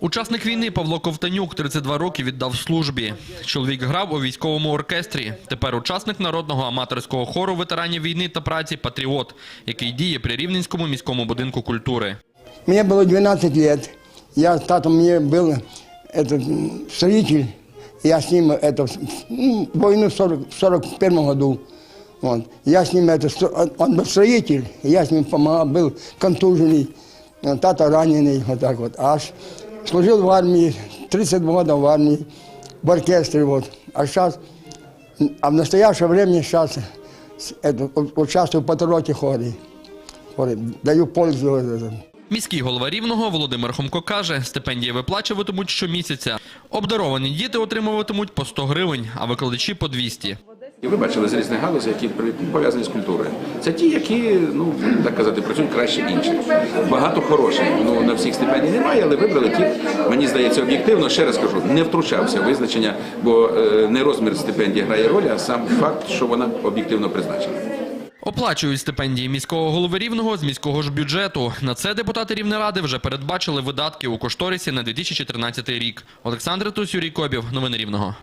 Учасник війни Павло Ковтанюк 32 роки віддав службі. Чоловік грав у військовому оркестрі. Тепер учасник народного аматорського хору ветеранів війни та праці Патріот, який діє при Рівненському міському будинку культури. Мне было 12 лет. Я с татом мне был этот м, строитель. Я с ним это, в- ну, войну в 40, в 41 году. Вот. Я с ним это, стро- он- он был строитель, я с ним помогал, был контуженный, э, тата раненый, вот так вот. Аж служил в армии, 32 года в армии, в оркестре, вот. А сейчас, а в настоящее время сейчас это, участвую в патриоте хоре. хоре. Даю пользу. Міський голова Рівного Володимир Хомко каже, стипендії виплачуватимуть щомісяця. Обдаровані діти отримуватимуть по 100 гривень, а викладачі по 200. І ви бачили з різних галузей, які пов'язані з культурою. Це ті, які, ну так казати, працюють краще інших. Багато хороших. Ну на всіх стипендій немає, але вибрали ті. Мені здається, об'єктивно. Ще раз кажу, не втручався в визначення, бо е, не розмір стипендії грає роль, а сам факт, що вона об'єктивно призначена. Оплачують стипендії міського голови Рівного з міського ж бюджету. На це депутати Рівнеради вже передбачили видатки у кошторисі на 2014 рік. Олександр Тусь, Юрій Кобів. Новини Рівного.